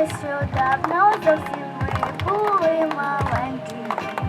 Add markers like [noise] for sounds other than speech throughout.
Та нещодавно зовсім ми були маленькі.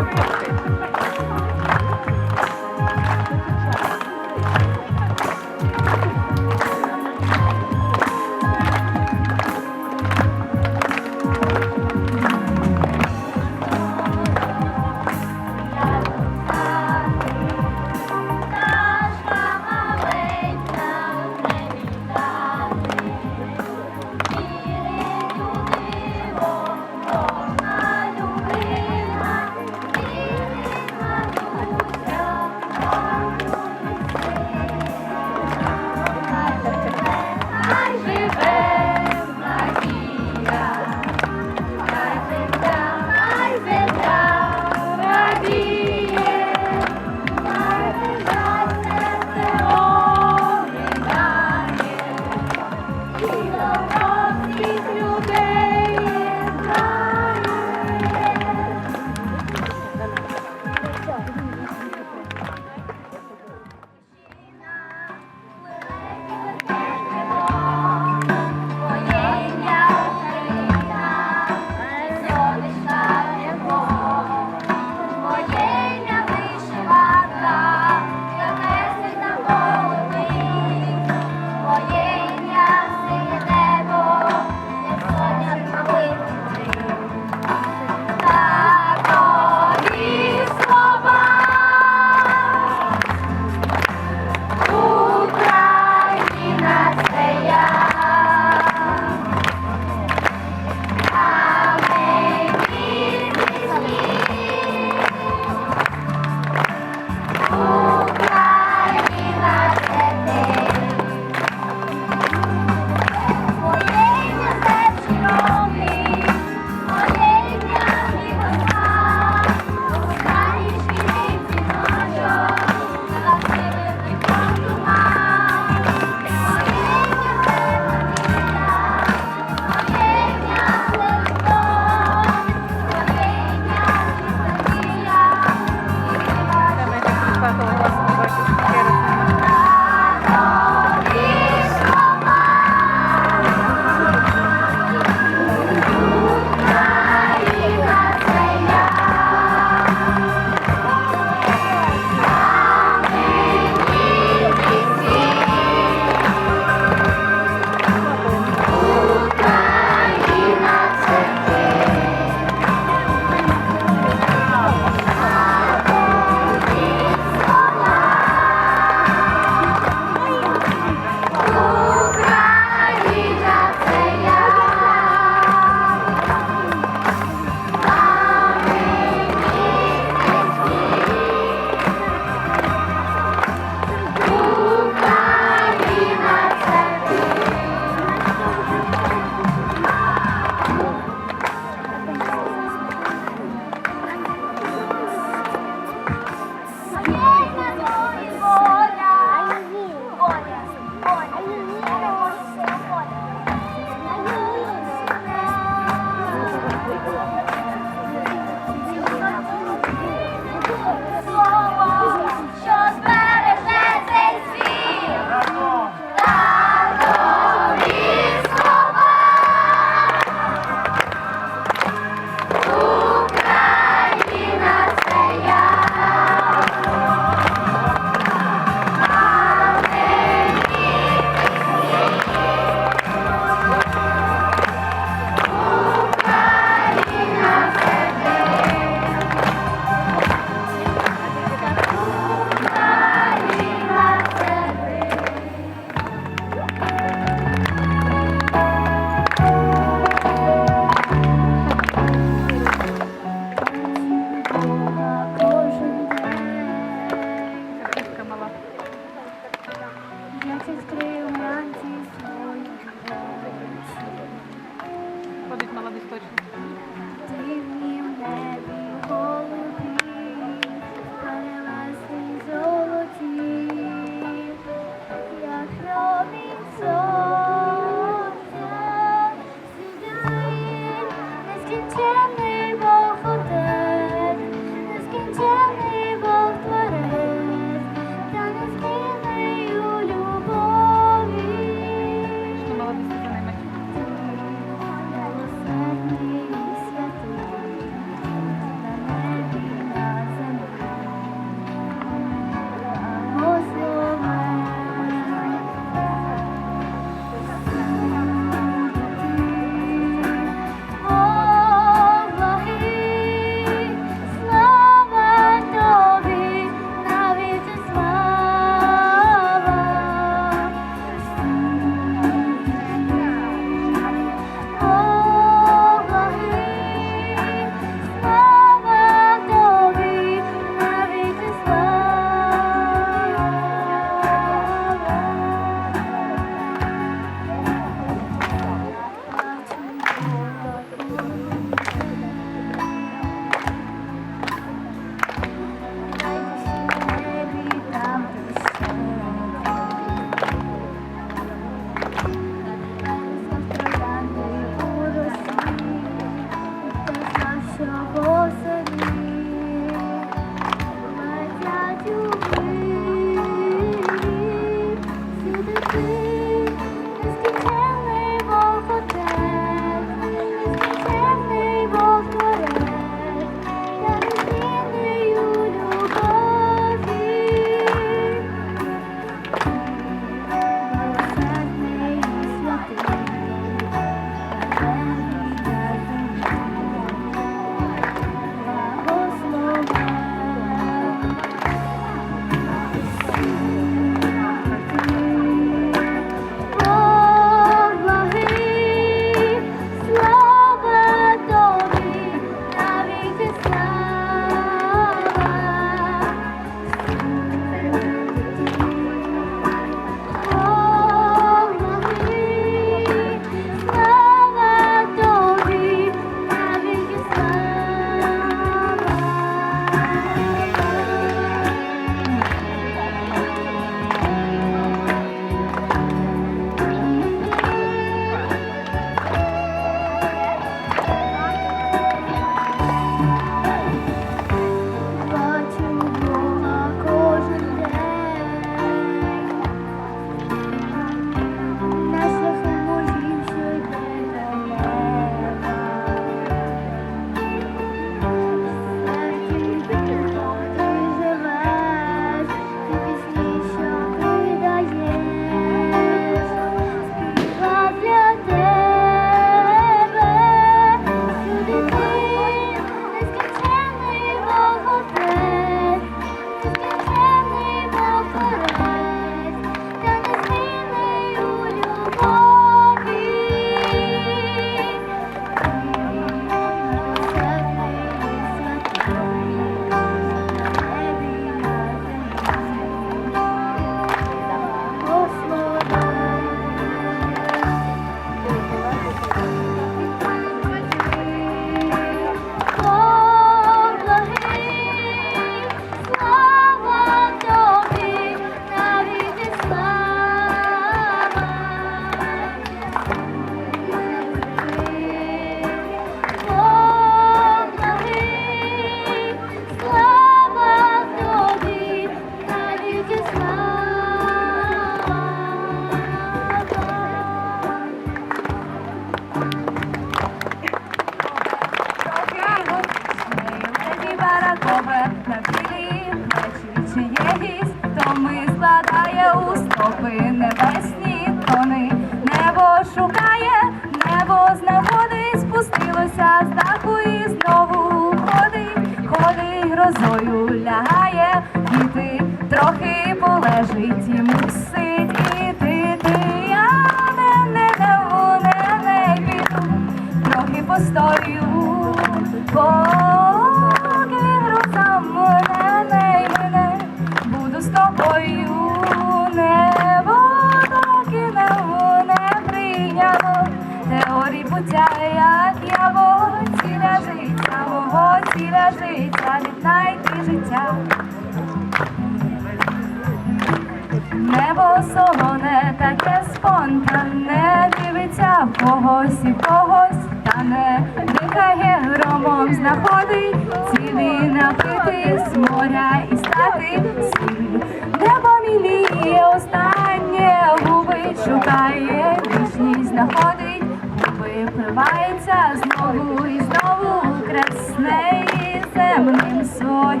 Солоне, таке спонтанне, дивиться в когось і в когось, та не дихає громом, знаходить. Цілий напитий з моря і стати сіль. Небо міліє, останнє губи шукає, вічність знаходить, губи впивається знову і знову. Красне і земним своє.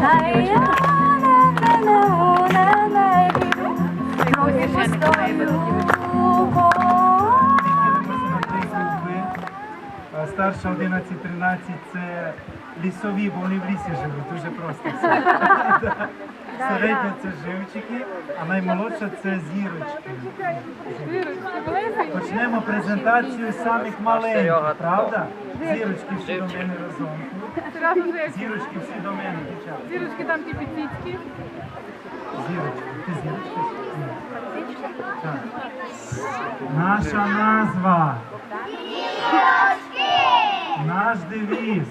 Та я не не не трохи Старша 11-13 це лісові, бо вони в лісі живуть, дуже просто. [laughs] Середня це живчики, а наймолодша це зірочки. Почнемо презентацію самих маленьких, правда? Зірочки всі до мене разом. Зірочки всі до мене, дівчата. зірочки там ті підсічки. Так. Наша назва. Наш девіз.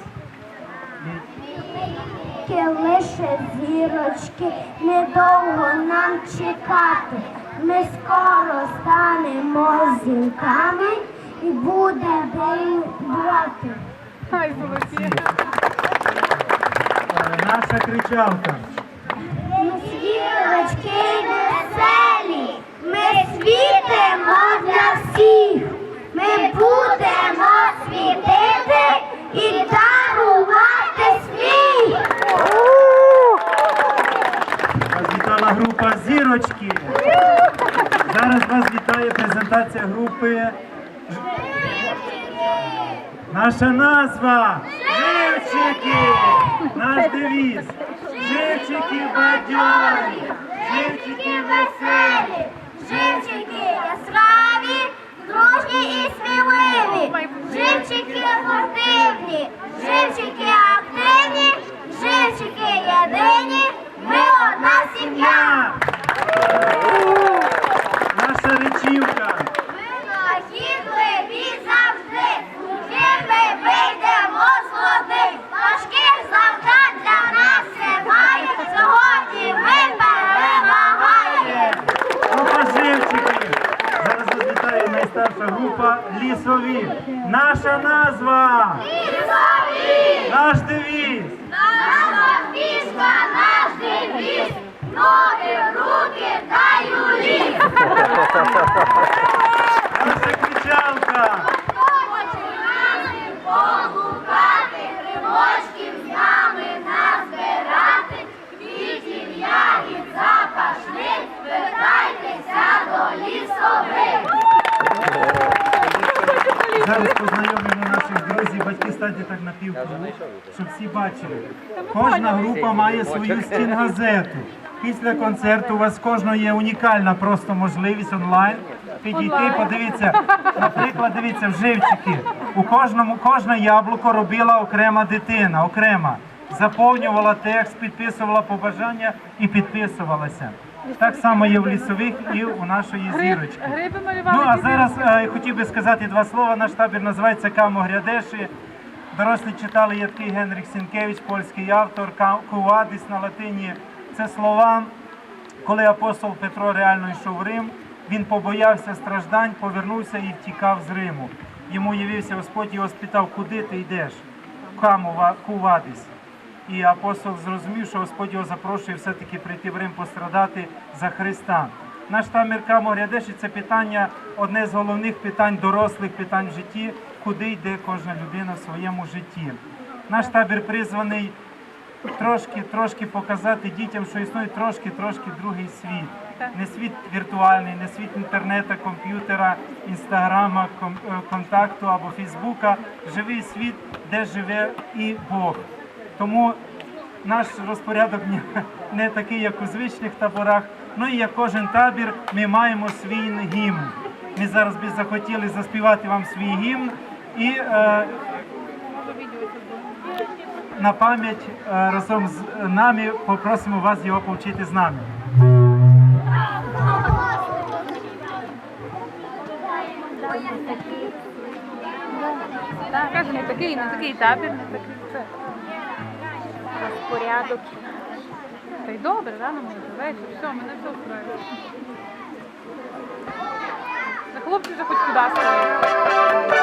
Тільки лише зірочки, недовго нам чекати. Ми скоро станемо зірками і буде день брати. Ай. Наша кричалка. Зірочки веселі, ми світимо для всіх. Ми будемо світити і дарувати світ. Вас вітала група Зірочки. Зараз вас вітає презентація групи. Наша назва Живчики! Наш девіз. Живчики бадьорі, живчики веселі. Живчики яскраві, дружні і сміливі, живчики спортивні, живчики активні, живчики єдині, ми одна сім'я. Наша речівка. Ми нахідливі завжди, служили вийдемо з води. Важких завдань для нас немає, сьогодні ми перемагаємо. Група живчиків. Зараз вас вітає найстарша група Лісові. Наша назва. Наш девіз. Наша фішка, наш девіз, ноги, руки та юлі. [laughs] Наша кричалка. Хоче разом погукати, грибочків з нами назбирати, квітів ягід запашних, вертайтеся до лісових. Зараз познайомимо Батьки станьте так на півкругу, щоб всі бачили. Кожна група має свою стінгазету. Після концерту у вас кожного є унікальна просто можливість онлайн підійти. Подивіться, наприклад, дивіться, вживчики. У кожному кожне яблуко робила окрема дитина, окрема. Заповнювала текст, підписувала побажання і підписувалася. Так само є в лісових і у нашої зірочки. Ну а зараз е, хотів би сказати два слова. Наш табір називається Камо Грядеші. Дорослі читали є такий Генрік Сінкевич, польський автор. Куадис на латині. Це слова, коли апостол Петро реально йшов в Рим. Він побоявся страждань, повернувся і втікав з Риму. Йому явився Господь, його спитав, куди ти йдеш? Камо Ва- Кувадис. І апостол зрозумів, що Господь його запрошує все-таки прийти в Рим пострадати за Христа. Наш табір Камо Рядеші це питання, одне з головних питань, дорослих питань в житті, куди йде кожна людина в своєму житті. Наш табір призваний трошки, трошки показати дітям, що існує трошки, трошки другий світ. Не світ віртуальний, не світ інтернету, комп'ютера, інстаграма, е, контакту або Фейсбука. Живий світ, де живе і Бог. Тому наш розпорядок не- не такий, як у звичних таборах. Ну і як кожен табір, ми маємо свій гімн. Ми зараз би захотіли заспівати вам свій гімн і е, на пам'ять е, разом з нами попросимо вас його повчити з нами. Так, не такий, не такий табір, не такий. Це. Розпорядок. Та й добре, рано може, вечір, все, мене все вправить. Хлопці вже хоч куди стоять.